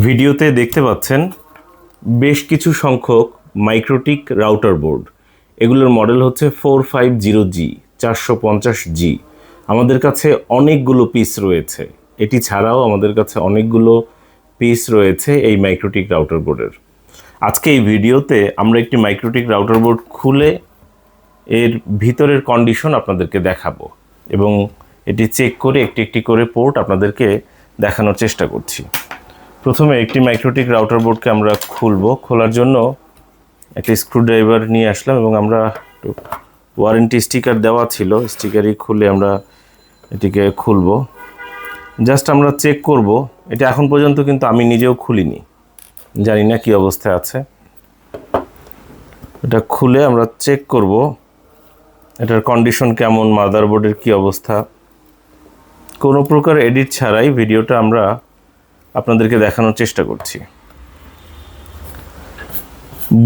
ভিডিওতে দেখতে পাচ্ছেন বেশ কিছু সংখ্যক মাইক্রোটিক রাউটার বোর্ড। এগুলোর মডেল হচ্ছে ফোর ফাইভ জিরো জি, চারশো পঞ্চাশ জি। আমাদের কাছে অনেকগুলো পিস রয়েছে। এটি ছাড়াও আমাদের কাছে অনেকগুলো পিস রয়েছে এই মাইক্রোটিক রাউটার বোর্ডের। আজকে এই ভিডিওতে আমরা একটি মাইক্রোটিক রাউটার বোর্ড খুলে এর ভিতরের কন্ডিশন আপনাদেরকে দেখাবো এবং এটি চেক করে একটি একটি করে পোর্ট আপনাদেরকে দেখানোর চেষ্টা করছি। প্রথমে একটি মাইক্রোটিক রাউটার বোর্ডকে আমরা খুলবো। খোলার জন্য একটি স্ক্রুড্রাইভার নিয়ে আসলাম এবং আমরা ওয়ারেন্টি স্টিকার দেওয়া ছিল। স্টিকারই খুলে আমরা এটিকে খুলবো। জাস্ট আমরা চেক করব। এটা এখন পর্যন্ত কিন্তু আমি নিজেও খুলিনি। জানি না কি অবস্থায় আছে। এটা খুলে আমরা চেক করব। এটার কন্ডিশন কেমন? মাদারবোর্ডের কি অবস্থা? কোনো প্রকার এডিট ছাড়াই ভিডিওটা আমরা আপনাদেরকে দেখানোর চেষ্টা করছি।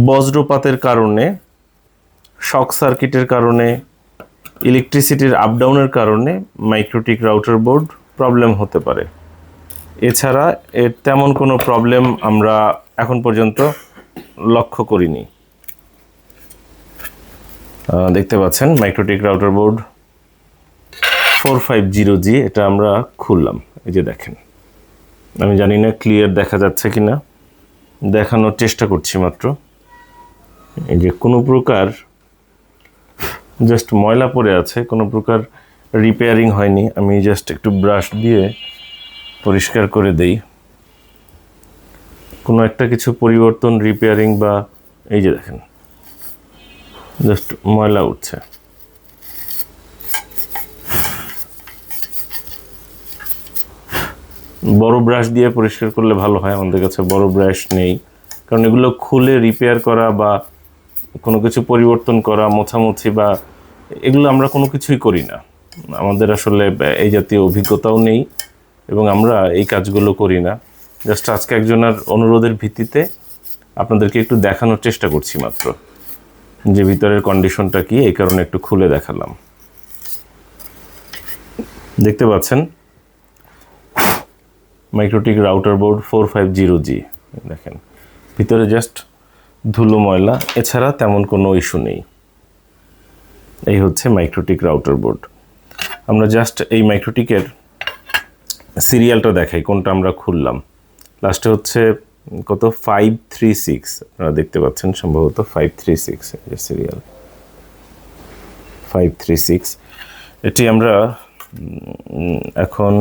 বজ্রপাতের কারণে শক সার্কিটের কারণে ইলেকট্রিসিটির আপডাউনের কারণে মাইক্রোটিক রাউটার বোর্ড প্রবলেম হতে পারে। এছাড়া এর তেমন কোনো প্রবলেম আমরা এখন পর্যন্ত লক্ষ্য করিনি। দেখতে পাচ্ছেন MikroTik router board four five zero G এটা আমরা খুললাম। এই যে দেখেন। আমি জানি না ক্লিয়ার দেখা যাচ্ছে কি না দেখানোর চেষ্টা করছি মাত্র। এই যে কোনো প্রকার জাস্ট ময়লা পড়ে আছে, কোনো প্রকার রিপেয়ারিং হয়নি। আমি জাস্ট একটু ব্রাশ দিয়ে পরিষ্কার করে দেই। কোনো একটা কিছু পরিবর্তন রিপেয়ারিং বা এই যে দেখেন জাস্ট ময়লা উঠছে। বড় ব্রাশ দিয়ে পরিষ্কার করলে ভালো হয় আমাদের কাছে, বড় ব্রাশ নেই। কারণ এগুলো খুলে রিপেয়ার করা বা কোনো কিছু পরিবর্তন করা, মোছামুছি বা এগুলো আমরা কোনো কিছুই করি না। আমাদের আসলে এই জাতীয় অভিজ্ঞতাও নেই এবং আমরা এই কাজগুলো করি না। জাস্ট আজকে একজনের অনুরোধের ভিত্তিতে আপনাদেরকে একটু দেখানোর চেষ্টা করছি মাত্র। যে ভিতরের কন্ডিশনটা কি, এই কারণে একটু খুলে দেখালাম। দেখতে পাচ্ছেন? MikroTik router board four five zero G দেখেন, ভিতরে জাস্ট ধুলো ময়লা, এছাড়া তেমন কোনো ইস্যু নেই। এই হচ্ছে মাইক্রোটিক রাউটার বোর্ড আমরা জাস্ট এই মাইক্রোটিকের সিরিয়ালটা দেখাই, কোনটা আমরা খুললাম। লাস্টে হচ্ছে কত? ফাইভ থ্রি সিক্স আপনারা দেখতে পাচ্ছেন সম্ভবত five three six serial five three six এটি আমরা এখন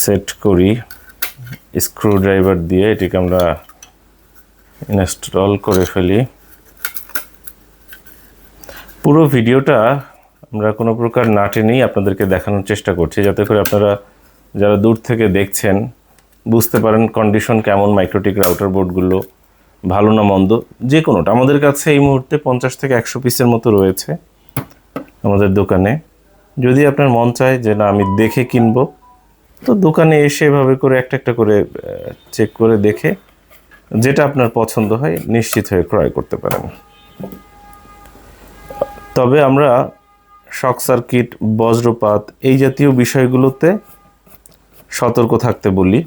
সেট করি স্ক্রু ড্রাইভার দিয়ে এটিকে আমরা ইনস্টল করে ফেলি। পুরো ভিডিওটা আমরা কোনো প্রকার না টেনেই আপনাদেরকে দেখানোর চেষ্টা করছি, যাতে করে আপনারা যারা দূর থেকে দেখছেন বুঝতে পারেন কন্ডিশন কেমন মাইক্রোটিক রাউটার বোর্ডগুলো ভালো না মন্দ, যে কোনোটা। আমাদের কাছে এই মুহূর্তে পঞ্চাশ থেকে একশো পিসের মতো রয়েছে আমাদের দোকানে। যদি আপনার মন চায় যে না, আমি দেখে কিনবো তো দোকানে এসে এভাবে করে একটা একটা করে চেক করে দেখে যেটা আপনার পছন্দ হয় নিশ্চিত হয়ে ক্রয় করতে পারেন। তবে আমরা শক সার্কিট, বজ্রপাত এই জাতীয় বিষয়গুলোতে সতর্ক থাকতে বলি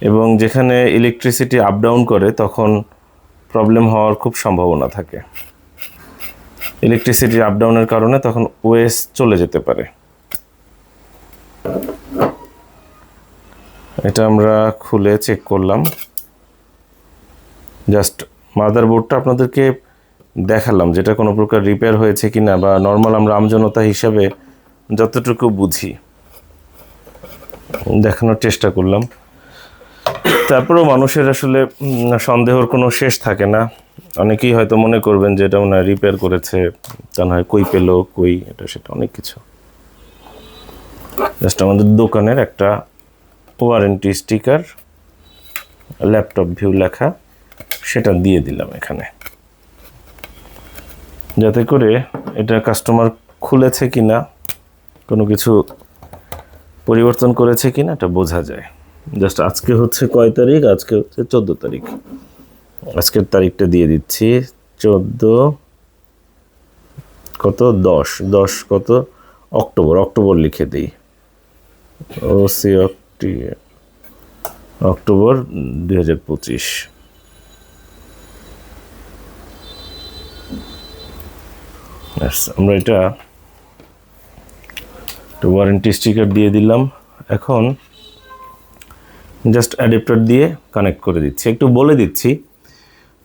এবং যেখানে ইলেকট্রিসিটি আপ ডাউন করে তখন প্রবলেম হওয়ার খুব সম্ভাবনা থাকে। ইলেকট্রিসিটি আপ ডাউনের কারণে তখন ওয়েস চলে যেতে পারে। এটা আমরা খুলে চেক করলাম। জাস্ট মাদারবোর্ডটা আপনাদেরকে দেখালাম যেটা কোনো প্রকার রিপেয়ার হয়েছে কি না বা নর্মাল আমরা আমজনতা হিসাবে যতটুকু বুঝি। দেখানোর চেষ্টা করলাম। তারপরেও মানুষের আসলে সন্দেহর কোনো শেষ থাকে না। অনেকেই হয়তো মনে করবেন যে এটা মনে রিপেয়ার করেছে, তা নয় কই পেল, কই, এটা সেটা অনেক কিছু। জাস্ট আমাদের দোকানের একটা ওয়ারেন্টি স্টিকার ল্যাপটপ ভিউ লেখা, সেটা দিয়ে দিলাম এখানে। যাতে করে এটা কাস্টমার খুলেছে কি না কোনো কিছু পরিবর্তন করেছে কি না এটা বোঝা যায়। জাস্ট আজকে হচ্ছে কয় তারিখ? আজকে হচ্ছে চোদ্দ তারিখ। আজকের তারিখটা দিয়ে দিচ্ছি, চোদ্দ কত? দশ। দশ কত? অক্টোবর। অক্টোবর লিখে দিই। ও অক্টি অক্টোবর দুই হাজার পঁচিশ। আমরা এটা একটা ওয়ারেন্টি স্টিকার দিয়ে দিলাম। এখন জাস্ট অ্যাডাপ্টার দিয়ে কানেক্ট করে দিচ্ছি। একটু বলে দিচ্ছি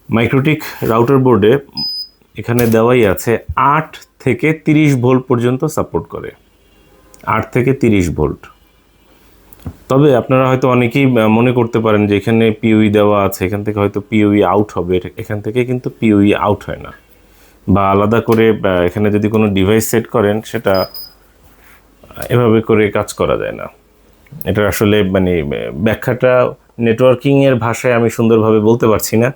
মাইক্রোটিক রাউটার বোর্ডে এখানে দেওয়াই আছে আট থেকে তিরিশ ভোল্ট পর্যন্ত সাপোর্ট করে। আট থেকে তিরিশ ভোল্ট। তবে আপনারা হয়তো অনেকেই মনে করতে পারেন যে এখানে পিওই দেওয়া আছে, এখান থেকে হয়তো পিওই আউট হবে এখান থেকে কিন্তু পিওই আউট হয় না। বা আলাদা করে এখানে যদি কোনো ডিভাইস সেট করেন, সেটা এভাবে করে কাজ করা যায় না। এটা আসলে মানে ব্যাখ্যাটা নেটওয়ার্কিংয়ের ভাষায় আমি সুন্দরভাবে বলতে পারছি না।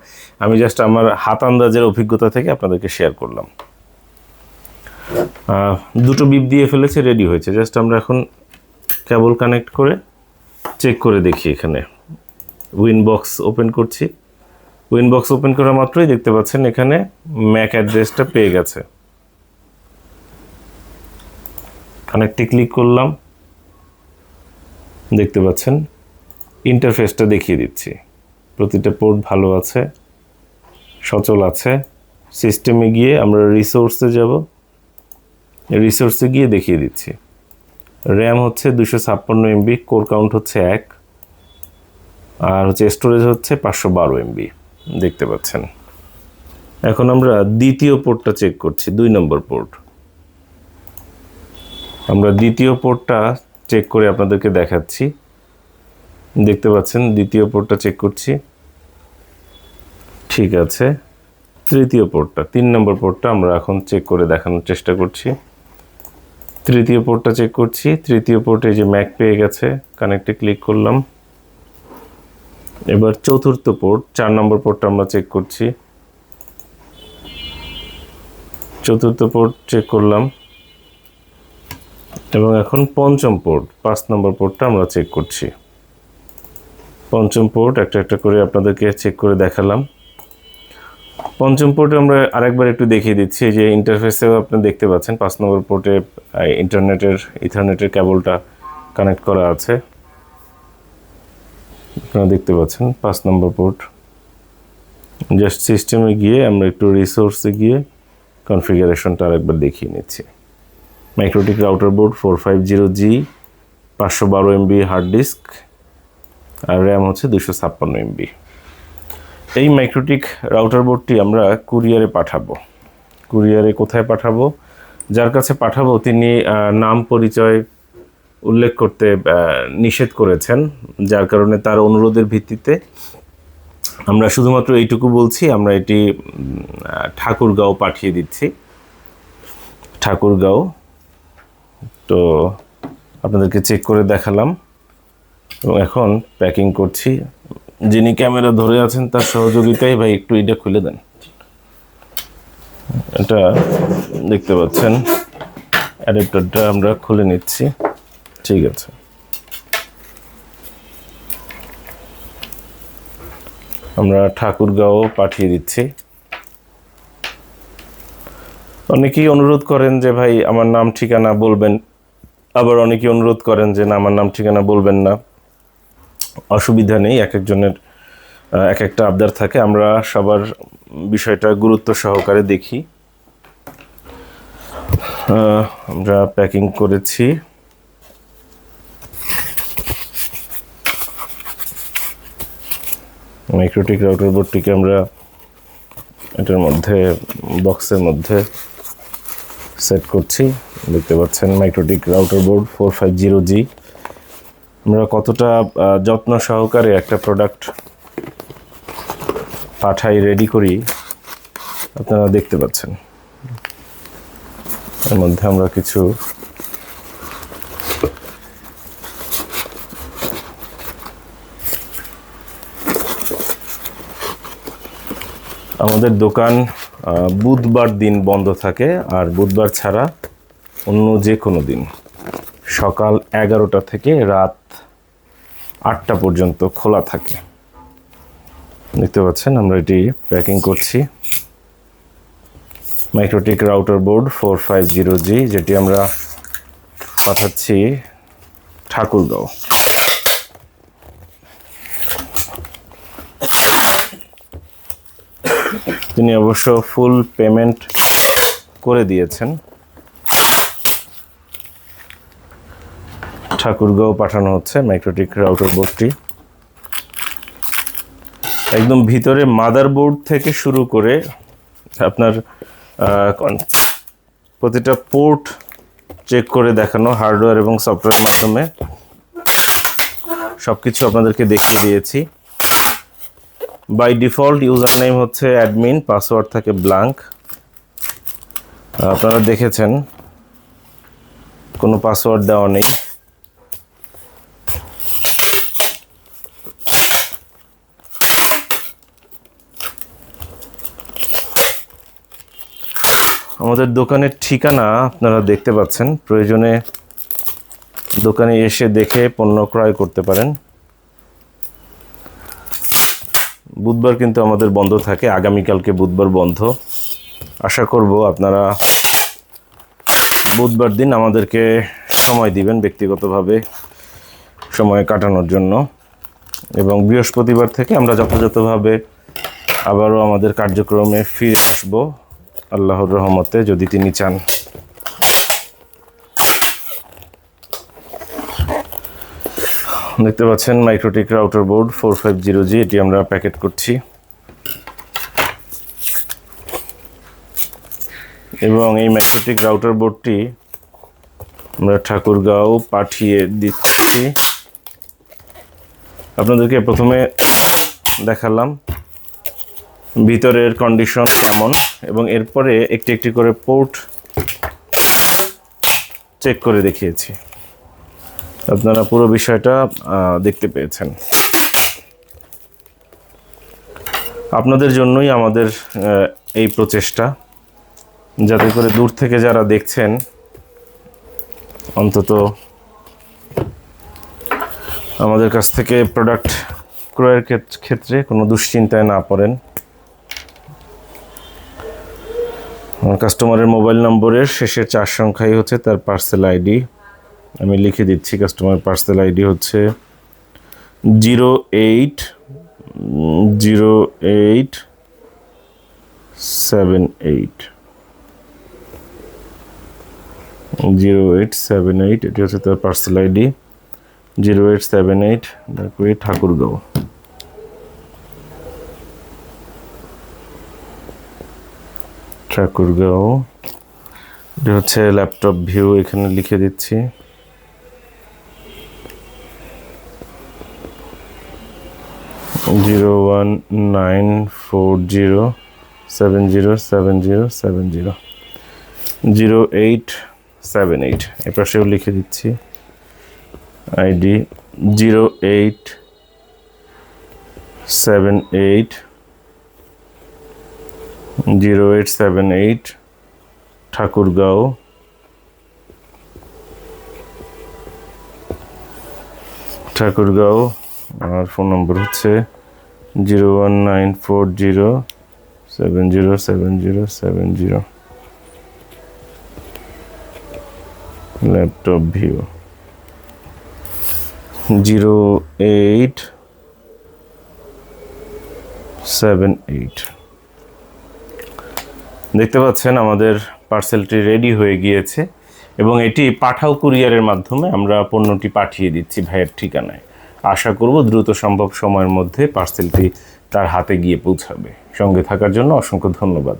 আমি জাস্ট আমার হাত আন্দাজের অভিজ্ঞতা থেকে আপনাদেরকে শেয়ার করলাম। দুটো বিপ দিয়ে ফেলেছে রেডি হয়েছে। জাস্ট আমরা এখন কেবল কানেক্ট করে চেক করে দেখি এখানে। উইনবক্স ওপেন করছি। উইনবক্স ওপেন করা মাত্রই দেখতে পাচ্ছেন এখানে ম্যাক অ্যাড্রেসটা পেয়ে গেছে। কানেক্টে ক্লিক করলাম। দেখতে পাচ্ছেন ইন্টারফেসটা দেখিয়ে দিচ্ছি। প্রতিটা পোর্ট ভালো আছে, সচল আছে। সিস্টেমে গিয়ে আমরা রিসোর্সে যাব। রিসোর্সে গিয়ে দেখিয়ে দিচ্ছি। র্যাম হচ্ছে দুশো ছাপ্পান্ন এমবি কোর কাউন্ট হচ্ছে এক, আর হচ্ছে স্টোরেজ হচ্ছে পাঁচশো বারো এমবি দেখতে পাচ্ছেন। এখন আমরা দ্বিতীয় পোর্টটা চেক করছি, দুই নম্বর পোর্ট। আমরা দ্বিতীয় পোর্টটা চেক করে আপনাদেরকে দেখাচ্ছি। দেখতে পাচ্ছেন, দ্বিতীয় পোর্টটা চেক করছি। ঠিক আছে, তৃতীয় পোর্টটা, তিন নম্বর পোর্টটা আমরা এখন চেক করে দেখানোর চেষ্টা করছি। তৃতীয় পোর্টটা চেক করছি। তৃতীয় পোর্টে যে ম্যাক পেয়ে গেছে কানেক্টে ক্লিক করলাম। এবার চতুর্থ পোর্ট চার নম্বর পোর্টটা আমরা চেক করছি। চতুর্থ পোর্ট চেক করলাম। এবং এখন পঞ্চম পোর্ট পাঁচ নম্বর পোর্টটা আমরা চেক করছি। পঞ্চম পোর্ট একটা একটা করে আপনাদেরকে চেক করে দেখালাম। পঞ্চম পোর্টে আমরা আরেকবার একটু দেখিয়ে দিচ্ছি যে ইন্টারফেসেও আপনি দেখতে পাচ্ছেন, পাঁচ নম্বর পোর্টে ইন্টারনেটের ইথারনেটের কেবলটা কানেক্ট করা আছে। আপনারা দেখতে পাচ্ছেন, পাঁচ নম্বর পোর্ট। জাস্ট সিস্টেমে গিয়ে আমরা একটু রিসোর্সে গিয়ে কনফিগারেশনটা আরেকবার দেখিয়ে নিচ্ছি। MikroTik router board four five zero G পাঁচশো বারো এমবি হার্ড ডিস্ক আর র্যাম হচ্ছে দুশো ছাপ্পান্ন এমবি এই মাইক্রোটিক রাউটার বোর্ডটি আমরা কুরিয়ারে পাঠাবো। কুরিয়ারে কোথায় পাঠাবো? যার কাছে পাঠাবো, তিনি নাম পরিচয় উল্লেখ করতে নিষেধ করেছেন, যার কারণে তার অনুরোধের ভিত্তিতে আমরা শুধুমাত্র এইটুকু বলছি, আমরা এটি ঠাকুরগাঁও পাঠিয়ে দিচ্ছি। ঠাকুরগাঁও, তো আপনাদেরকে চেক করে দেখালাম। এবং এখন প্যাকিং করছি। যিনি ক্যামেরা ধরে আছেন, তার সহযোগিতায় ভাই একটু এটা খুলে দেন। এটা দেখতে পাচ্ছেন। অ্যাডাপ্টারটা আমরা খুলে নিচ্ছি। ঠিক আছে। আমরা ঠাকুরগাঁও পাঠিয়ে দিচ্ছি। অনেকেই অনুরোধ করেন যে, ভাই, আমার নাম ঠিকানা বলবেন। আবার অনেকেই অনুরোধ করেন যে, না, আমার নাম ঠিকানা বলবেন না। অসুবিধা নেই এক একজনের এক একটা আবদার থাকে। আমরা সবার বিষয়টা গুরুত্ব সহকারে দেখি। আমরা প্যাকিং করেছি। মাইক্রোটিক রাউটার বোর্ডটিকে আমরা এটার মধ্যে, বক্সের মধ্যে সেট করছি। দেখতে পাচ্ছেন MikroTik router board four five zero G. আমরা কতটা যত্ন সহকারে একটা প্রোডাক্ট পাঠাই রেডি করি, আপনারা দেখতে পাচ্ছেন। এর মধ্যে আমরা কিছু আমাদের দোকান বুধবার দিন বন্ধ থাকে, আর বুধবার ছাড়া অন্য যে কোনো দিন। সকাল এগারোটা থেকে রাত আটটা পর্যন্ত খোলা থাকে। দেখতে পাচ্ছেন, আমরা এটি প্যাকিং করছি। MikroTik router board four five zero G যেটি আমরা পাঠাচ্ছি ঠাকুরগাঁও। তিনি অবশ্য ফুল পেমেন্ট করে দিয়েছেন। ঠাকুরগাঁও পাঠানো হচ্ছে মাইক্রোটিক রাউটার বোর্ডটি একদম ভিতরে মাদারবোর্ড থেকে শুরু করে আপনার প্রতিটা পোর্ট চেক করে দেখানো হার্ডওয়্যার এবং সফটওয়্যার মাধ্যমে সব কিছু আপনাদেরকে দেখিয়ে দিয়েছি। বাই ডিফল্ট ইউজার নেম হচ্ছে অ্যাডমিন পাসওয়ার্ড থাকে ব্ল্যাঙ্ক আপনারা দেখেছেন, কোনো পাসওয়ার্ড দেওয়া নেই। আমাদের দোকানের ঠিকানা আপনারা দেখতে পাচ্ছেন। প্রয়োজনে দোকানে এসে দেখে পণ্য ক্রয় করতে পারেন। বুধবার কিন্তু আমাদের বন্ধ থাকে। আগামীকালকে বুধবার বন্ধ। আশা করব আপনারা বুধবার দিন আমাদেরকে সময় দিবেন ব্যক্তিগতভাবে সময় কাটানোর জন্য। এবং বৃহস্পতিবার থেকে আমরা যথাযথভাবে আবারও আমাদের কার্যক্রমে ফিরে আসব। আল্লাহর রহমতে যদি তিনি চান। দেখতে পাচ্ছেন MikroTik router board four five zero G, এটি আমরা প্যাকেট করছি। এবং এই মাইক্রোটিক রাউটার বোর্ডটি আমরা ঠাকুরগাঁও পাঠিয়ে দিচ্ছি। আপনাদেরকে প্রথমে দেখালাম ভিতরের কন্ডিশন কেমন? এবং এরপরে একটি একটি করে পোর্ট চেক করে দেখিয়েছি। আপনারা পুরো বিষয়টা দেখতে পেয়েছেন। আপনাদের জন্যই আমাদের এই প্রচেষ্টা। যাতে করে দূর থেকে যারা দেখছেন, অন্তত আমাদের কাছ থেকে প্রোডাক্ট ক্রয়ের ক্ষেত- ক্ষেত্রে কোনো দুশ্চিন্তায় না পড়েন আমার কাস্টমারের মোবাইল নম্বরের শেষের চার সংখ্যাই হচ্ছে তার পার্সেল আইডি আমি লিখে দিচ্ছি কাস্টমার পার্সেল আইডি হচ্ছে zero eight zero eight seven eight zero eight seven eight এটি হচ্ছে তার parcel ID zero eight seven eight Thakurgaon. Thakurgaon এটা হচ্ছে ল্যাপটপ ভিউ এখানে লিখে দিচ্ছি। Zero one nine four zero seven zero seven zero seven zero. Zero eight seven eight, এ পাশেও লিখে দিচ্ছি। ID zero eight seven eight zero eight seven eight Thakurgaon. Thakurgaon আর phone number হচ্ছে zero one nine four zero seven zero seven zero seven zero. Laptop view. Zero eight seven eight. দেখতে পাচ্ছেন আমাদের পার্সেলটি ready হয়ে গিয়েছে এবং এটি পাঠাও কুরিয়ারের মাধ্যমে আমরা পণ্যটি পাঠিয়ে দিচ্ছি ভাইয়ের ঠিকানায়। আশা করব দ্রুত সম্ভব সময়ের মধ্যে পার্সেলটি তার হাতে গিয়ে পৌঁছাবে। সঙ্গে থাকার জন্য অসংখ্য ধন্যবাদ।